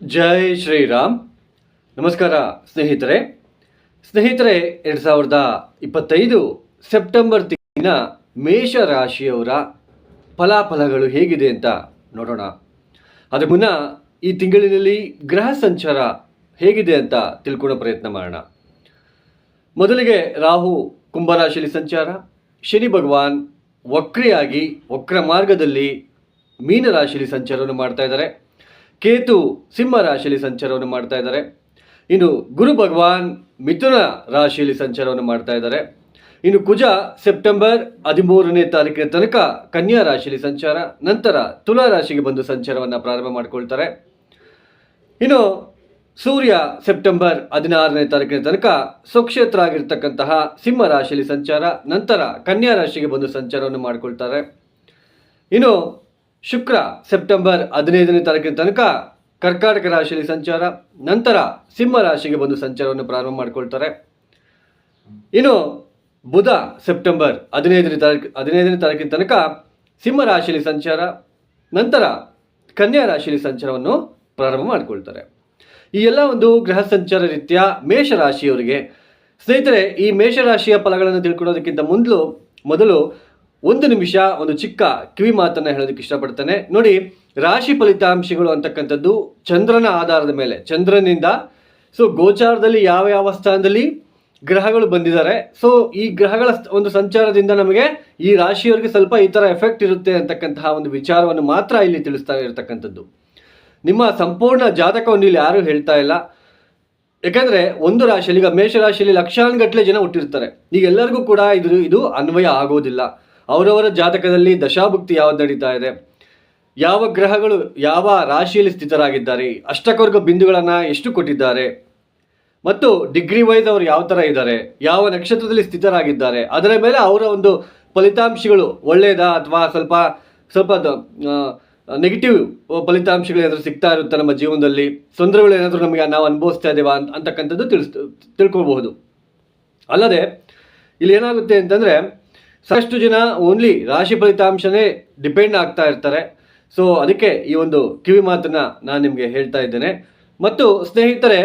ಜೈ ಶ್ರೀರಾಮ್. ನಮಸ್ಕಾರ ಸ್ನೇಹಿತರೆ. ಸ್ನೇಹಿತರೆ, ಎರಡು ಸಾವಿರದ ಇಪ್ಪತ್ತೈದು ಸೆಪ್ಟೆಂಬರ್ ತಿಂಗಳಿನ ಮೇಷ ರಾಶಿಯವರ ಫಲಾಫಲಗಳು ಹೇಗಿದೆ ಅಂತ ನೋಡೋಣ. ಅದರ ಮುನ್ನ ಈ ತಿಂಗಳಿನಲ್ಲಿ ಗ್ರಹ ಸಂಚಾರ ಹೇಗಿದೆ ಅಂತ ತಿಳ್ಕೊಳ್ಳೋ ಪ್ರಯತ್ನ ಮಾಡೋಣ. ಮೊದಲಿಗೆ ರಾಹು ಕುಂಭರಾಶಿಯಲ್ಲಿ ಸಂಚಾರ, ಶನಿ ಭಗವಾನ್ ವಕ್ರಿಯಾಗಿ ವಕ್ರ ಮಾರ್ಗದಲ್ಲಿ ಮೀನರಾಶಿಯಲ್ಲಿ ಸಂಚಾರವನ್ನು ಮಾಡ್ತಾ ಇದ್ದಾರೆ. ಕೇತು ಸಿಂಹ ರಾಶಿಯಲ್ಲಿ ಸಂಚಾರವನ್ನು ಮಾಡ್ತಾ ಇದ್ದಾರೆ. ಇನ್ನು ಗುರು ಭಗವಾನ್ ಮಿಥುನ ರಾಶಿಯಲ್ಲಿ ಸಂಚಾರವನ್ನು ಮಾಡ್ತಾ ಇದ್ದಾರೆ. ಇನ್ನು ಕುಜ ಸೆಪ್ಟೆಂಬರ್ ಹದಿಮೂರನೇ ತಾರೀಕಿನ ತನಕ ಕನ್ಯಾ ರಾಶಿಯಲ್ಲಿ ಸಂಚಾರ, ನಂತರ ತುಲಾ ರಾಶಿಗೆ ಬಂದು ಸಂಚಾರವನ್ನು ಪ್ರಾರಂಭ ಮಾಡಿಕೊಳ್ತಾರೆ. ಇನ್ನು ಸೂರ್ಯ ಸೆಪ್ಟೆಂಬರ್ ಹದಿನಾರನೇ ತಾರೀಕಿನ ತನಕ ಸ್ವಕ್ಷೇತ್ರ ಆಗಿರ್ತಕ್ಕಂತಹ ಸಿಂಹ ರಾಶಿಯಲ್ಲಿ ಸಂಚಾರ, ನಂತರ ಕನ್ಯಾ ರಾಶಿಗೆ ಬಂದು ಸಂಚಾರವನ್ನು ಮಾಡಿಕೊಳ್ತಾರೆ. ಇನ್ನು ಶುಕ್ರ ಸೆಪ್ಟೆಂಬರ್ ಹದಿನೈದನೇ ತಾರೀಕಿನ ತನಕ ಕರ್ಕಾಟಕ ರಾಶಿಯಲ್ಲಿ ಸಂಚಾರ, ನಂತರ ಸಿಂಹ ರಾಶಿಗೆ ಬಂದು ಸಂಚಾರವನ್ನು ಪ್ರಾರಂಭ ಮಾಡಿಕೊಳ್ತಾರೆ. ಇನ್ನು ಬುಧ ಸೆಪ್ಟೆಂಬರ್ ಹದಿನೈದನೇ ತಾರೀಕು, ಹದಿನೈದನೇ ತಾರೀಕಿನ ತನಕ ಸಿಂಹ ರಾಶಿಯಲ್ಲಿ ಸಂಚಾರ, ನಂತರ ಕನ್ಯಾ ರಾಶಿಯಲ್ಲಿ ಸಂಚಾರವನ್ನು ಪ್ರಾರಂಭ ಮಾಡಿಕೊಳ್ತಾರೆ. ಈ ಎಲ್ಲ ಒಂದು ಗ್ರಹ ಸಂಚಾರ ರೀತ್ಯ ಮೇಷರಾಶಿಯವರಿಗೆ ಸ್ನೇಹಿತರೆ, ಈ ಮೇಷರಾಶಿಯ ಫಲಗಳನ್ನು ತಿಳ್ಕೊಳ್ಳೋದಕ್ಕಿಂತ ಮೊದಲು ಮೊದಲು ಒಂದು ನಿಮಿಷ, ಒಂದು ಚಿಕ್ಕ ಕಿವಿ ಮಾತನ್ನು ಹೇಳೋದಕ್ಕೆ ಇಷ್ಟಪಡ್ತೇನೆ. ನೋಡಿ, ರಾಶಿ ಫಲಿತಾಂಶಗಳು ಅಂತಕ್ಕಂಥದ್ದು ಚಂದ್ರನ ಆಧಾರದ ಮೇಲೆ, ಚಂದ್ರನಿಂದ. ಸೊ ಗೋಚಾರದಲ್ಲಿ ಯಾವ ಯಾವ ಸ್ಥಾನದಲ್ಲಿ ಗ್ರಹಗಳು ಬಂದಿದ್ದಾರೆ. ಸೊ ಈ ಗ್ರಹಗಳ ಒಂದು ಸಂಚಾರದಿಂದ ನಮಗೆ ಈ ರಾಶಿಯವರಿಗೆ ಸ್ವಲ್ಪ ಈ ಥರ ಎಫೆಕ್ಟ್ ಇರುತ್ತೆ ಅಂತಕ್ಕಂತಹ ಒಂದು ವಿಚಾರವನ್ನು ಮಾತ್ರ ಇಲ್ಲಿ ತಿಳಿಸ್ತಾ ಇರತಕ್ಕಂಥದ್ದು. ನಿಮ್ಮ ಸಂಪೂರ್ಣ ಜಾತಕವನ್ನು ಇಲ್ಲಿ ಯಾರೂ ಹೇಳ್ತಾ ಇಲ್ಲ. ಯಾಕಂದ್ರೆ, ಒಂದು ರಾಶಿಯಲ್ಲಿ, ಈಗ ಮೇಷರಾಶಿಯಲ್ಲಿ ಲಕ್ಷಾನುಗಟ್ಟಲೆ ಜನ ಹುಟ್ಟಿರ್ತಾರೆ. ಈಗ ಎಲ್ಲರಿಗೂ ಕೂಡ ಇದು ಇದು ಅನ್ವಯ ಆಗೋದಿಲ್ಲ. ಅವರವರ ಜಾತಕದಲ್ಲಿ ದಶಾಭುಕ್ತಿ ಯಾವ ನಡೀತಾ ಇದೆ? ಯಾವ ಗ್ರಹಗಳು ಯಾವ ರಾಶಿಯಲ್ಲಿ ಸ್ಥಿತರಾಗಿದ್ದಾರೆ? ಅಷ್ಟಕವರ್ಗ ಬಿಂದುಗಳನ್ನು ಎಷ್ಟು ಕೊಟ್ಟಿದ್ದಾರೆ? ಮತ್ತು ಡಿಗ್ರಿ ವೈಸ್ ಅವರು ಯಾವ ಥರ ಇದ್ದಾರೆ? ಯಾವ ನಕ್ಷತ್ರದಲ್ಲಿ ಸ್ಥಿತರಾಗಿದ್ದಾರೆ? ಅದರ ಮೇಲೆ ಅವರ ಒಂದು ಫಲಿತಾಂಶಗಳು ಒಳ್ಳೆಯದಾ ಅಥವಾ ಸ್ವಲ್ಪ ಸ್ವಲ್ಪ ನೆಗೆಟಿವ್ ಫಲಿತಾಂಶಗಳು ಏನಾದರೂ ಸಿಗ್ತಾ ಇರುತ್ತೆ ನಮ್ಮ ಜೀವನದಲ್ಲಿ? ತೊಂದರೆಗಳು ಏನಾದರೂ ನಮಗೆ ನಾವು ಅನುಭವಿಸ್ತಾ ಇದ್ದೇವಾ ಅಂತ ಅಂತಕ್ಕಂಥದ್ದು ತಿಳಿಸ್ ತಿಳ್ಕೊಬಹುದು ಅಲ್ಲದೆ, ಇಲ್ಲಿ ಏನಾಗುತ್ತೆ ಅಂತಂದರೆ ಸಾಕಷ್ಟು ಜನ ಓನ್ಲಿ ರಾಶಿ ಫಲಿತಾಂಶನೇ ಡಿಪೆಂಡ್ ಆಗ್ತಾ ಇರ್ತಾರೆ. ಸೊ ಅದಕ್ಕೆ ಈ ಒಂದು ಕಿವಿ ಮಾತನ್ನು ನಾನು ನಿಮಗೆ ಹೇಳ್ತಾ ಇದ್ದೇನೆ. ಮತ್ತು ಸ್ನೇಹಿತರೆ,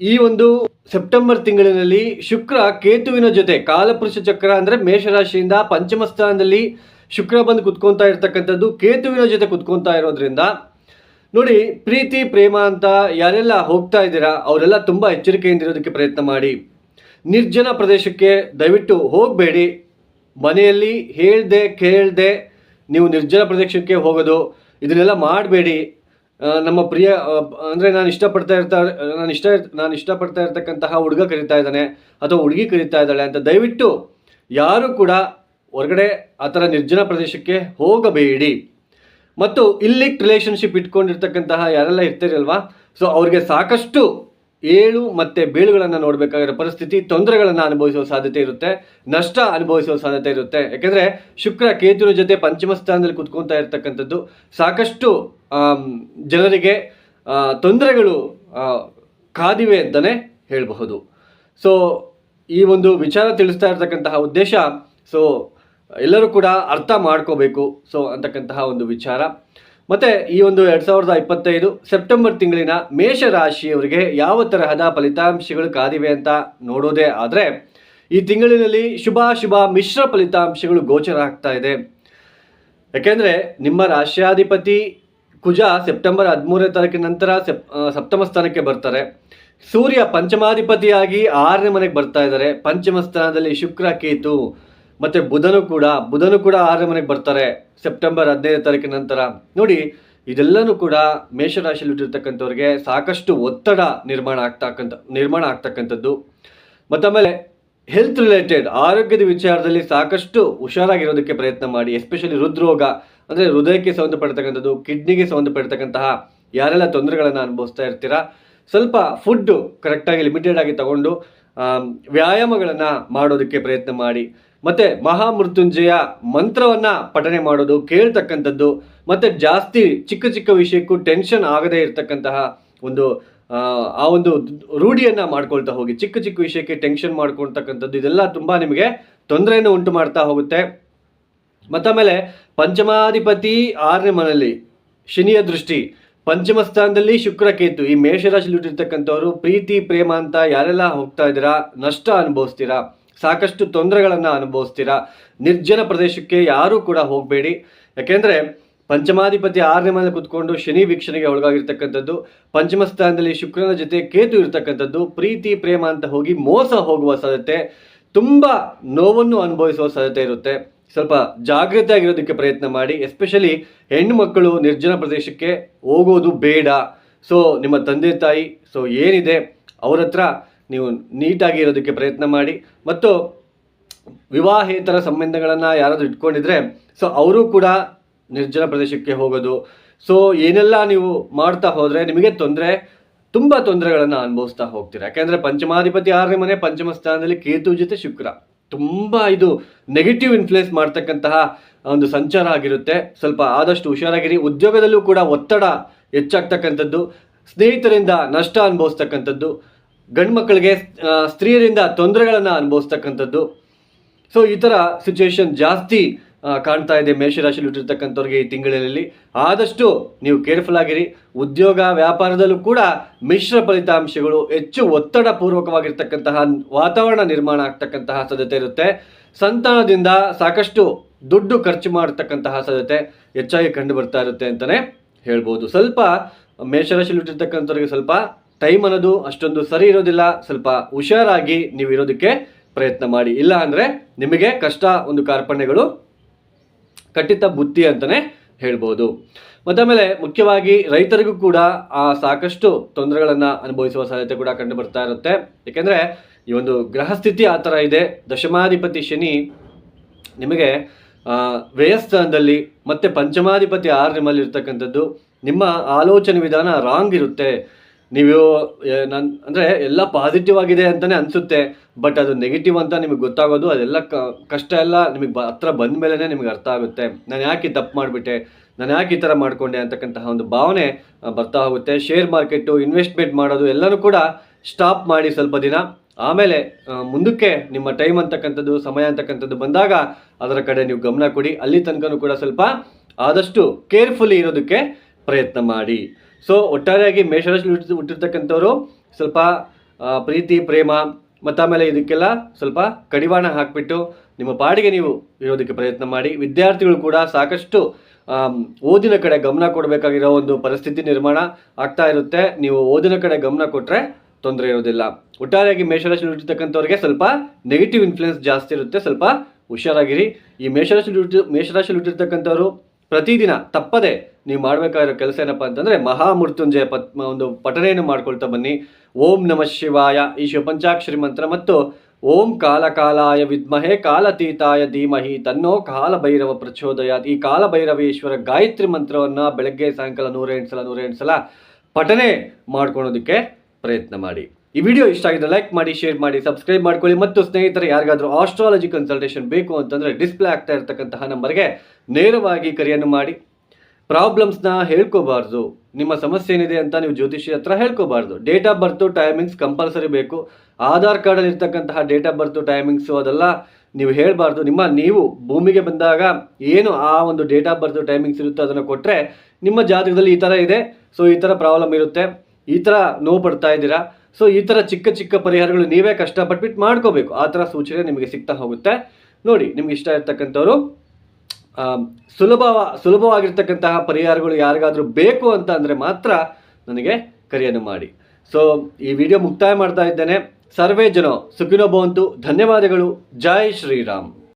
ಈ ಒಂದು ಸೆಪ್ಟೆಂಬರ್ ತಿಂಗಳಿನಲ್ಲಿ ಶುಕ್ರ ಕೇತುವಿನ ಜೊತೆ ಕಾಲಪುರುಷ ಚಕ್ರ ಅಂದರೆ ಮೇಷರಾಶಿಯಿಂದ ಪಂಚಮ ಸ್ಥಾನದಲ್ಲಿ ಶುಕ್ರ ಬಂದು ಕುತ್ಕೊಂತಾ ಇರ್ತಕ್ಕಂಥದ್ದು ಕೇತುವಿನ ಜೊತೆ ಕುತ್ಕೊಂತಾ ಇರೋದ್ರಿಂದ, ನೋಡಿ ಪ್ರೀತಿ, ಪ್ರೇಮ ಅಂತ ಯಾರೆಲ್ಲ ಹೋಗ್ತಾ ಇದ್ದೀರಾ, ಅವರೆಲ್ಲ ತುಂಬ ಎಚ್ಚರಿಕೆಯಿಂದ ಇರೋದಕ್ಕೆ ಪ್ರಯತ್ನ ಮಾಡಿ. ನಿರ್ಜನ ಪ್ರದೇಶಕ್ಕೆ ದಯವಿಟ್ಟು ಹೋಗಬೇಡಿ. ಮನೆಯಲ್ಲಿ ಹೇಳ್ದೆ ಕೇಳ್ದೆ ನೀವು ನಿರ್ಜನ ಪ್ರದೇಶಕ್ಕೆ ಹೋಗೋದು, ಇದನ್ನೆಲ್ಲ ಮಾಡಬೇಡಿ. ನಮ್ಮ ಪ್ರಿಯ ಅಂದರೆ ನಾನು ಇಷ್ಟಪಡ್ತಾ ಇರ್ತಾ, ನಾನು ಇಷ್ಟ, ನಾನು ಇಷ್ಟಪಡ್ತಾ ಇರ್ತಕ್ಕಂತಹ ಹುಡುಗ ಕರೀತಾ ಇದ್ದಾನೆ ಅಥವಾ ಹುಡುಗಿ ಕರೀತಾ ಇದ್ದಾಳೆ ಅಂತ ದಯವಿಟ್ಟು ಯಾರೂ ಕೂಡ ಹೊರಗಡೆ ಆ ಥರ ನಿರ್ಜನ ಪ್ರದೇಶಕ್ಕೆ ಹೋಗಬೇಡಿ. ಮತ್ತು ಇಲ್ಲಿ ರಿಲೇಷನ್ಶಿಪ್ ಇಟ್ಕೊಂಡಿರ್ತಕ್ಕಂತಹ ಯಾರೆಲ್ಲ ಇರ್ತೀರಲ್ವಾ? ಸೊ ಅವ್ರಿಗೆ ಸಾಕಷ್ಟು ಏಳು ಮತ್ತು ಬೀಳುಗಳನ್ನು ನೋಡಬೇಕಾಗಿರೋ ಪರಿಸ್ಥಿತಿ ತೊಂದರೆಗಳನ್ನು ಅನುಭವಿಸುವ ಸಾಧ್ಯತೆ ಇರುತ್ತೆ, ನಷ್ಟ ಅನುಭವಿಸುವ ಸಾಧ್ಯತೆ ಇರುತ್ತೆ. ಯಾಕೆಂದರೆ ಶುಕ್ರ ಕೇತುವಿನ ಜೊತೆ ಪಂಚಮ ಸ್ಥಾನದಲ್ಲಿ ಕುತ್ಕೊತಾ ಇರತಕ್ಕಂಥದ್ದು ಸಾಕಷ್ಟು ಜನರಿಗೆ ತೊಂದರೆಗಳು ಕಾದಿವೆ ಅಂತಲೇ ಹೇಳಬಹುದು. ಸೊ ಈ ಒಂದು ವಿಚಾರ ತಿಳಿಸ್ತಾ ಇರತಕ್ಕಂತಹ ಉದ್ದೇಶ ಸೊ ಎಲ್ಲರೂ ಕೂಡ ಅರ್ಥ ಮಾಡ್ಕೋಬೇಕು ಸೊ ಅಂತಕ್ಕಂತಹ ಒಂದು ವಿಚಾರ. ಮತ್ತು ಈ ಒಂದು ಎರಡು ಸಾವಿರದ ಇಪ್ಪತ್ತೈದು ಸೆಪ್ಟೆಂಬರ್ ತಿಂಗಳಿನ ಮೇಷರಾಶಿಯವರಿಗೆ ಯಾವ ತರಹದ ಫಲಿತಾಂಶಗಳು ಕಾದಿವೆ ಅಂತ ನೋಡೋದೇ ಆದರೆ ಈ ತಿಂಗಳಿನಲ್ಲಿ ಶುಭಾಶುಭ ಮಿಶ್ರ ಫಲಿತಾಂಶಗಳು ಗೋಚರ ಆಗ್ತಾ ಇದೆ. ಯಾಕೆಂದರೆ ನಿಮ್ಮ ರಾಶ್ಯಾಧಿಪತಿ ಕುಜ ಸೆಪ್ಟೆಂಬರ್ ಹದಿಮೂರನೇ ತಾರೀಕಿನ ನಂತರ ಸೆಪ್ ಸಪ್ತಮ ಸ್ಥಾನಕ್ಕೆ ಬರ್ತಾರೆ. ಸೂರ್ಯ ಪಂಚಮಾಧಿಪತಿಯಾಗಿ ಆರನೇ ಮನೆಗೆ ಬರ್ತಾ ಇದ್ದಾರೆ. ಪಂಚಮ ಸ್ಥಾನದಲ್ಲಿ ಶುಕ್ರ, ಕೇತು ಮತ್ತು ಬುಧನು ಕೂಡ ಬುಧನು ಕೂಡ ಆರನೇ ಮನೆಗೆ ಬರ್ತಾರೆ ಸೆಪ್ಟೆಂಬರ್ ಹದಿನೈದು ತಾರೀಕಿನ ನಂತರ. ನೋಡಿ, ಇದೆಲ್ಲನೂ ಕೂಡ ಮೇಷರಾಶಿಯಲ್ಲಿ ಇಟ್ಟಿರ್ತಕ್ಕಂಥವ್ರಿಗೆ ಸಾಕಷ್ಟು ಒತ್ತಡ ನಿರ್ಮಾಣ ಆಗ್ತಕ್ಕಂಥ, ನಿರ್ಮಾಣ ಆಗ್ತಕ್ಕಂಥದ್ದು. ಮತ್ತು ಆಮೇಲೆ ಹೆಲ್ತ್ ರಿಲೇಟೆಡ್ ಆರೋಗ್ಯದ ವಿಚಾರದಲ್ಲಿ ಸಾಕಷ್ಟು ಹುಷಾರಾಗಿರೋದಕ್ಕೆ ಪ್ರಯತ್ನ ಮಾಡಿ ಎಸ್ಪೆಷಲಿ ಹೃದ್ರೋಗ, ಅಂದರೆ ಹೃದಯಕ್ಕೆ ಸಂಬಂಧಪಡ್ತಕ್ಕಂಥದ್ದು ಕಿಡ್ನಿಗೆ ಸಂಬಂಧಪಡ್ತಕ್ಕಂತಹ ಯಾರೆಲ್ಲ ತೊಂದರೆಗಳನ್ನು ಅನುಭವಿಸ್ತಾ ಇರ್ತೀರಾ, ಸ್ವಲ್ಪ ಫುಡ್ಡು ಕರೆಕ್ಟಾಗಿ ಲಿಮಿಟೆಡ್ ಆಗಿ ತಗೊಂಡು ವ್ಯಾಯಾಮಗಳನ್ನು ಮಾಡೋದಕ್ಕೆ ಪ್ರಯತ್ನ ಮಾಡಿ. ಮತ್ತು ಮಹಾಮೃತ್ಯುಂಜಯ ಮಂತ್ರವನ್ನು ಪಠನೆ ಮಾಡೋದು ಕೇಳ್ತಕ್ಕಂಥದ್ದು ಮತ್ತು ಜಾಸ್ತಿ ಚಿಕ್ಕ ಚಿಕ್ಕ ವಿಷಯಕ್ಕೂ ಟೆನ್ಷನ್ ಆಗದೇ ಇರತಕ್ಕಂತಹ ಒಂದು ಆ, ಒಂದು ರೂಢಿಯನ್ನು ಮಾಡ್ಕೊಳ್ತಾ ಹೋಗಿ ಚಿಕ್ಕ ಚಿಕ್ಕ ವಿಷಯಕ್ಕೆ ಟೆನ್ಷನ್ ಮಾಡ್ಕೊಳ್ತಕ್ಕಂಥದ್ದು ಇದೆಲ್ಲ ತುಂಬ ನಿಮಗೆ ತೊಂದರೆಯನ್ನು ಉಂಟು ಮಾಡ್ತಾ ಹೋಗುತ್ತೆ. ಮತ್ತಾಮೇಲೆ ಪಂಚಮಾಧಿಪತಿ ಆರನೇ ಮನೆಯಲ್ಲಿ ಶನಿಯ ದೃಷ್ಟಿ. ಪಂಚಮ ಸ್ಥಾನದಲ್ಲಿ ಶುಕ್ರ ಕೇತು ಈ ಮೇಷರಾಶಿಲಿ ಹುಟ್ಟಿರ್ತಕ್ಕಂಥವ್ರು ಪ್ರೀತಿ ಪ್ರೇಮ ಅಂತ ಯಾರೆಲ್ಲ ಹೋಗ್ತಾ ಇದ್ದೀರಾ ನಷ್ಟ ಅನುಭವಿಸ್ತೀರಾ? ಸಾಕಷ್ಟು ತೊಂದರೆಗಳನ್ನು ಅನುಭವಿಸ್ತೀರಾ? ನಿರ್ಜನ ಪ್ರದೇಶಕ್ಕೆ ಯಾರೂ ಕೂಡ ಹೋಗಬೇಡಿ. ಯಾಕೆಂದರೆ ಪಂಚಮಾಧಿಪತಿ ಆರನೇ ಮನೆ ಕುತ್ಕೊಂಡು ಶನಿ ವೀಕ್ಷಣೆಗೆ ಒಳಗಾಗಿರ್ತಕ್ಕಂಥದ್ದು, ಪಂಚಮ ಸ್ಥಾನದಲ್ಲಿ ಶುಕ್ರನ ಜೊತೆ ಕೇತು ಇರತಕ್ಕಂಥದ್ದು, ಪ್ರೀತಿ, ಪ್ರೇಮ ಅಂತ ಹೋಗಿ ಮೋಸ ಹೋಗುವ ಸಾಧ್ಯತೆ, ತುಂಬ ನೋವನ್ನು ಅನುಭವಿಸುವ ಸಾಧ್ಯತೆ ಇರುತ್ತೆ. ಸ್ವಲ್ಪ ಜಾಗೃತಿ ಆಗಿರೋದಕ್ಕೆ ಪ್ರಯತ್ನ ಮಾಡಿ, ಎಸ್ಪೆಷಲಿ ಹೆಣ್ಣು ಮಕ್ಕಳು ನಿರ್ಜನ ಪ್ರದೇಶಕ್ಕೆ ಹೋಗೋದು ಬೇಡ. ಸೊ, ನಿಮ್ಮ ತಂದೆ ತಾಯಿ, ಸೊ ಏನಿದೆ, ಅವ್ರ ಹತ್ರ ನೀವು ನೀಟಾಗಿ ಇರೋದಕ್ಕೆ ಪ್ರಯತ್ನ ಮಾಡಿ. ಮತ್ತು ವಿವಾಹೇತರ ಸಂಬಂಧಗಳನ್ನು ಯಾರಾದರೂ ಇಟ್ಕೊಂಡಿದ್ರೆ, ಸೊ ಅವರು ಕೂಡ ನಿರ್ಜನ ಪ್ರದೇಶಕ್ಕೆ ಹೋಗೋದು. ಸೊ ಏನೆಲ್ಲ ನೀವು ಮಾಡ್ತಾ ಹೋದರೆ ನಿಮಗೆ ತೊಂದರೆ, ತುಂಬ ತೊಂದರೆಗಳನ್ನು ಅನುಭವಿಸ್ತಾ ಹೋಗ್ತೀರಾ. ಯಾಕೆಂದರೆ ಪಂಚಮಾಧಿಪತಿ ಆರನೇ ಮನೆ ಪಂಚಮ ಸ್ಥಾನದಲ್ಲಿ ಕೇತು ಜೊತೆ ಶುಕ್ರ. ತುಂಬ ಇದು ನೆಗೆಟಿವ್ ಇನ್ಫ್ಲುಯೆನ್ಸ್ ಮಾಡ್ತಕ್ಕಂತಹ ಒಂದು ಸಂಚಾರ ಆಗಿರುತ್ತೆ. ಸ್ವಲ್ಪ ಆದಷ್ಟು ಹುಷಾರಾಗಿರಿ. ಉದ್ಯೋಗದಲ್ಲೂ ಕೂಡ ಒತ್ತಡ ಹೆಚ್ಚಾಗ್ತಕ್ಕಂಥದ್ದು. ಸ್ನೇಹಿತರಿಂದ ನಷ್ಟ ಅನುಭವಿಸ್ತಕ್ಕಂಥದ್ದು. ಗಂಡು ಮಕ್ಕಳಿಗೆ ಸ್ತ್ರೀಯರಿಂದ ತೊಂದರೆಗಳನ್ನು ಅನುಭವಿಸ್ತಕ್ಕಂಥದ್ದು. ಸೊ ಈ ಥರ ಸಿಚುವೇಶನ್ ಜಾಸ್ತಿ ಕಾಣ್ತಾ ಇದೆ ಮೇಷರಾಶಿಯಲ್ಲಿ ಹುಟ್ಟಿರ್ತಕ್ಕಂಥವ್ರಿಗೆ ಈ ತಿಂಗಳಲ್ಲಿ. ಆದಷ್ಟು ನೀವು ಕೇರ್ಫುಲ್ ಆಗಿರಿ. ಉದ್ಯೋಗ ವ್ಯಾಪಾರದಲ್ಲೂ ಕೂಡ ಮಿಶ್ರ ಫಲಿತಾಂಶಗಳು ಹೆಚ್ಚು ಒತ್ತಡ ಪೂರ್ವಕವಾಗಿರ್ತಕ್ಕಂತಹ ವಾತಾವರಣ ನಿರ್ಮಾಣ ಆಗ್ತಕ್ಕಂತಹ ಸಾಧ್ಯತೆ ಇರುತ್ತೆ. ಸಂತಾನದಿಂದ ಸಾಕಷ್ಟು ದುಡ್ಡು ಖರ್ಚು ಮಾಡತಕ್ಕಂತಹ ಸಾಧ್ಯತೆ ಹೆಚ್ಚಾಗಿ ಕಂಡು ಬರ್ತಾ ಇರುತ್ತೆ ಅಂತಲೇ ಹೇಳ್ಬೋದು. ಸ್ವಲ್ಪ ಮೇಷರಾಶಿಯಲ್ಲಿ ಹುಟ್ಟಿರ್ತಕ್ಕಂಥವ್ರಿಗೆ ಸ್ವಲ್ಪ ಟೈಮ್ ಅನ್ನೋದು ಅಷ್ಟೊಂದು ಸರಿ ಇರೋದಿಲ್ಲ. ಸ್ವಲ್ಪ ಹುಷಾರಾಗಿ ನೀವು ಇರೋದಕ್ಕೆ ಪ್ರಯತ್ನ ಮಾಡಿ. ಇಲ್ಲ ಅಂದರೆ ನಿಮಗೆ ಕಷ್ಟ, ಒಂದು ಕಾರ್ಪಣ್ಯಗಳು ಕಟ್ಟಿತ ಬುತ್ತಿ ಅಂತಲೇ ಹೇಳ್ಬೋದು. ಮತ್ತು ಆಮೇಲೆ ಮುಖ್ಯವಾಗಿ ರೈತರಿಗೂ ಕೂಡ ಆ ಸಾಕಷ್ಟು ತೊಂದರೆಗಳನ್ನು ಅನುಭವಿಸುವ ಸಾಧ್ಯತೆ ಕೂಡ ಕಂಡು ಬರ್ತಾ ಇರುತ್ತೆ. ಏಕೆಂದರೆ ಈ ಒಂದು ಗ್ರಹ ಸ್ಥಿತಿ ಆ ಥರ ಇದೆ. ದಶಮಾಧಿಪತಿ ಶನಿ ನಿಮಗೆ ವ್ಯಯಸ್ಥಾನದಲ್ಲಿ ಮತ್ತು ಪಂಚಮಾಧಿಪತಿ ಆರು ನಿಮ್ಮಲ್ಲಿ ಇರ್ತಕ್ಕಂಥದ್ದು ನಿಮ್ಮ ಆಲೋಚನೆ ವಿಧಾನ ರಾಂಗ್ ಇರುತ್ತೆ. ನೀವು ನನ್ನ ಅಂದರೆ ಎಲ್ಲ ಪಾಸಿಟಿವ್ ಆಗಿದೆ ಅಂತಲೇ ಅನಿಸುತ್ತೆ, ಬಟ್ ಅದು ನೆಗೆಟಿವ್ ಅಂತ ನಿಮಗೆ ಗೊತ್ತಾಗೋದು, ಅದೆಲ್ಲ ಕಷ್ಟ ಎಲ್ಲ ನಿಮಗೆ ಬ, ಹತ್ರ ಬಂದ ಮೇಲೇ ನಿಮಗೆ ಅರ್ಥ ಆಗುತ್ತೆ. ನಾನು ಯಾಕೆ ತಪ್ಪು ಮಾಡಿಬಿಟ್ಟೆ? ನಾನು ಯಾಕೆ ಈ ಥರ ಮಾಡಿಕೊಂಡೆ ಅಂತಕ್ಕಂತಹ ಒಂದು ಭಾವನೆ ಬರ್ತಾ ಹೋಗುತ್ತೆ. ಶೇರ್ ಮಾರ್ಕೆಟು, ಇನ್ವೆಸ್ಟ್ಮೆಂಟ್ ಮಾಡೋದು ಎಲ್ಲನೂ ಕೂಡ ಸ್ಟಾಪ್ ಮಾಡಿ ಸ್ವಲ್ಪ ದಿನ. ಆಮೇಲೆ ಮುಂದಕ್ಕೆ ನಿಮ್ಮ ಟೈಮ್ ಅಂತಕ್ಕಂಥದ್ದು, ಸಮಯ ಅಂತಕ್ಕಂಥದ್ದು ಬಂದಾಗ ಅದರ ಕಡೆ ನೀವು ಗಮನ ಕೊಡಿ. ಅಲ್ಲಿ ತನಕನೂ ಕೂಡ ಸ್ವಲ್ಪ ಆದಷ್ಟು ಕೇರ್ಫುಲಿ ಇರೋದಕ್ಕೆ ಪ್ರಯತ್ನ ಮಾಡಿ. ಸೊ ಒಟ್ಟಾರೆಯಾಗಿ ಮೇಷರಾಶಿ ಹುಟ್ಟಿ ಹುಟ್ಟಿರ್ತಕ್ಕಂಥವ್ರು ಸ್ವಲ್ಪ ಪ್ರೀತಿ, ಪ್ರೇಮ ಮತ್ತು ಆಮೇಲೆ ಇದಕ್ಕೆಲ್ಲ ಸ್ವಲ್ಪ ಕಡಿವಾಣ ಹಾಕಿಬಿಟ್ಟು ನಿಮ್ಮ ಪಾಡಿಗೆ ನೀವು ಇರೋದಕ್ಕೆ ಪ್ರಯತ್ನ ಮಾಡಿ. ವಿದ್ಯಾರ್ಥಿಗಳು ಕೂಡ ಸಾಕಷ್ಟು ಓದಿನ ಕಡೆ ಗಮನ ಕೊಡಬೇಕಾಗಿರೋ ಒಂದು ಪರಿಸ್ಥಿತಿ ನಿರ್ಮಾಣ ಆಗ್ತಾ ಇರುತ್ತೆ. ನೀವು ಓದಿನ ಕಡೆ ಗಮನ ಕೊಟ್ಟರೆ ತೊಂದರೆ ಇರೋದಿಲ್ಲ. ಒಟ್ಟಾರೆಯಾಗಿ ಮೇಷರಾಶಿ ಹುಟ್ಟಿರ್ತಕ್ಕಂಥವ್ರಿಗೆ ಸ್ವಲ್ಪ ನೆಗೆಟಿವ್ ಇನ್ಫ್ಲುಯೆನ್ಸ್ ಜಾಸ್ತಿ ಇರುತ್ತೆ. ಸ್ವಲ್ಪ ಹುಷಾರಾಗಿರಿ. ಈ ಮೇಷರಾಶಿ ಹುಟ್ಟಿ ಮೇಷರಾಶಿ ಹುಟ್ಟಿರ್ತಕ್ಕಂಥವ್ರು ಪ್ರತಿದಿನ ತಪ್ಪದೆ ನೀವು ಮಾಡಬೇಕಾಗಿರೋ ಕೆಲಸ ಏನಪ್ಪ ಅಂತಂದರೆ ಮಹಾಮೃತ್ಯುಂಜಯ ಪತ್ ಒಂದು ಪಠನೆಯನ್ನು ಮಾಡ್ಕೊಳ್ತಾ ಬನ್ನಿ. ಓಂ ನಮಃ ಶಿವಾಯ ಈ ಶಿವಪಂಚಾಕ್ಷರಿ ಮಂತ್ರ ಮತ್ತು ಓಂ ಕಾಲಕಾಲಾಯ ವಿದ್ಮಹೆ ಕಾಲತೀತಾಯ ಧೀಮಹಿ ತನ್ನೋ ಕಾಲಭೈರವ ಪ್ರಚೋದಯ ಈ ಕಾಲಭೈರವೇಶ್ವರ ಗಾಯತ್ರಿ ಮಂತ್ರವನ್ನು ಬೆಳಗ್ಗೆ ಸಾಯಂಕಾಲ ನೂರ ಎಂಟು ಸಲ ನೂರ ಎಂಟು ಸಲ ಪಠನೆ ಮಾಡ್ಕೊಳೋದಕ್ಕೆ ಪ್ರಯತ್ನ ಮಾಡಿ. ಈ ವಿಡಿಯೋ ಇಷ್ಟ ಆಗಿದ್ರೆ ಲೈಕ್ ಮಾಡಿ ಶೇರ್ ಮಾಡಿ ಸಬ್ಸ್ಕ್ರೈಬ್ ಮಾಡ್ಕೊಳ್ಳಿ. ಮತ್ತು ಸ್ನೇಹಿತರ, ಯಾರಿಗಾದರೂ ಆಸ್ಟ್ರಾಲಜಿ ಕನ್ಸಲ್ಟೇಷನ್ ಬೇಕು ಅಂತಂದರೆ ಡಿಸ್ಪ್ಲೇ ಆಗ್ತಾ ಇರತಕ್ಕಂತಹ ನಂಬರ್ಗೆ ನೇರವಾಗಿ ಕರೆಯನ್ನು ಮಾಡಿ. ಪ್ರಾಬ್ಲಮ್ಸ್ನ ಹೇಳ್ಕೋಬಾರ್ದು. ನಿಮ್ಮ ಸಮಸ್ಯೆ ಏನಿದೆ ಅಂತ ನೀವು ಜ್ಯೋತಿಷಿ ಹತ್ರ ಹೇಳ್ಕೋಬಾರ್ದು. Date of birth timings compulsory ಬೇಕು. ಆಧಾರ್ ಕಾರ್ಡಲ್ಲಿ ಇರ್ತಕ್ಕಂತಹ ಡೇಟ್ ಆಫ್ ಬರ್ತು ಟೈಮಿಂಗ್ಸು ಅದೆಲ್ಲ ನೀವು ಹೇಳಬಾರ್ದು. ನಿಮ್ಮ, ನೀವು ಭೂಮಿಗೆ ಬಂದಾಗ ಏನು ಆ ಒಂದು ಡೇಟ್ ಆಫ್ ಬರ್ತು ಟೈಮಿಂಗ್ಸ್ ಇರುತ್ತೋ ಅದನ್ನು ಕೊಟ್ಟರೆ ನಿಮ್ಮ ಜಾತಕದಲ್ಲಿ ಈ ಥರ ಇದೆ. ಸೊ ಈ ಥರ ಪ್ರಾಬ್ಲಮ್ ಇರುತ್ತೆ. ಈ ಥರ ನೋವು ಪಡ್ತಾ ಇದ್ದೀರಾ? ಸೊ ಈ ಥರ ಚಿಕ್ಕ ಚಿಕ್ಕ ಪರಿಹಾರಗಳು ನೀವೇ ಕಷ್ಟಪಟ್ಬಿಟ್ಟು ಮಾಡ್ಕೋಬೇಕು. ಆ ಥರ ಸೂಚನೆ ನಿಮಗೆ ಸಿಗ್ತಾ ಹೋಗುತ್ತೆ. ನೋಡಿ, ನಿಮ್ಗೆ ಇಷ್ಟ ಇರ್ತಕ್ಕಂಥವ್ರು ಸುಲಭವ ಸುಲಭ ಸುಲಭವಾಗಿರ್ತಕ್ಕಂತಹ ಪರಿಹಾರಗಳು ಯಾರಿಗಾದರೂ ಬೇಕು ಅಂತ ಅಂದರೆ ಮಾತ್ರ ನನಗೆ ಕರೆಯನ್ನು ಮಾಡಿ. ಸೊ ಈ ವಿಡಿಯೋ ಮುಕ್ತಾಯ ಮಾಡ್ತಾ ಇದ್ದೇನೆ. ಸರ್ವೇ ಜನ, ಸುಖಿನೋ ಭವಂತು. ಧನ್ಯವಾದಗಳು. ಜೈ ಶ್ರೀರಾಮ್.